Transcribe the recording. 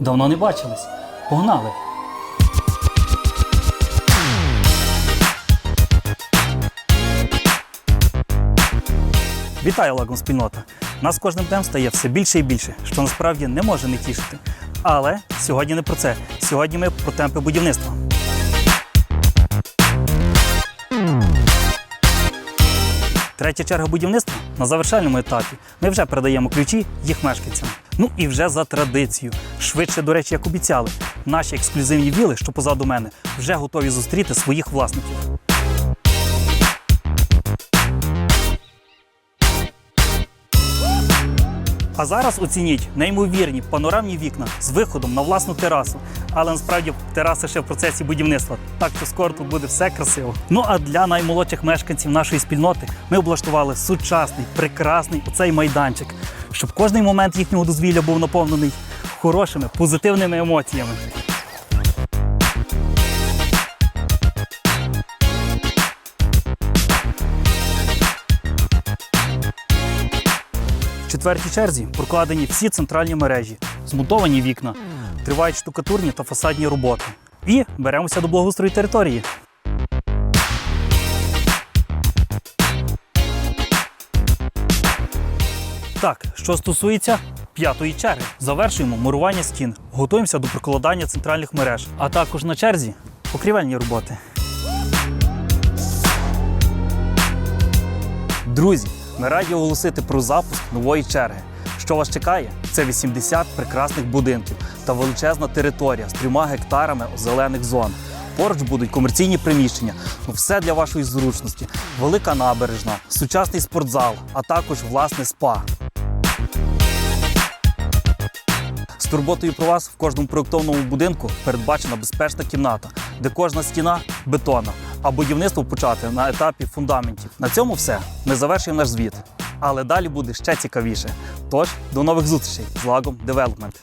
Давно не бачились. Погнали. Вітаю лагом спільнота! Нас кожним днем стає все більше і більше, що насправді не може не тішити. Але сьогодні не про це. Сьогодні ми про темпи будівництва. Третя черга будівництва на завершальному етапі. Ми вже передаємо ключі їх мешканцям. Ну і вже за традицією. Швидше, до речі, як обіцяли, наші ексклюзивні віли, що позаду мене, вже готові зустріти своїх власників. А зараз оцініть неймовірні панорамні вікна з виходом на власну терасу. Але насправді тераса ще в процесі будівництва, так що скоро тут буде все красиво. Ну а для наймолодших мешканців нашої спільноти ми облаштували сучасний, прекрасний оцей майданчик, щоб кожний момент їхнього дозвілля був наповнений хорошими, позитивними емоціями. В четвертій черзі прокладені всі центральні мережі, змонтовані вікна, тривають штукатурні та фасадні роботи. І беремося до благоустрою території. Так, що стосується п'ятої черги, завершуємо мурування стін, готуємося до прокладання центральних мереж, а також на черзі покрівельні роботи. Друзі, ми раді оголосити про запуск нової черги. Що вас чекає? Це 80 прекрасних будинків та величезна територія з трьома гектарами зелених зон. Поруч будуть комерційні приміщення, ну все для вашої зручності, велика набережна, сучасний спортзал, а також власне спа. З турботою про вас в кожному проєктовному будинку передбачена безпечна кімната, де кожна стіна бетонна, а будівництво почати на етапі фундаментів. На цьому все. Ми завершуємо наш звіт. Але далі буде ще цікавіше. Тож, до нових зустрічей з Лагом Девелопмент.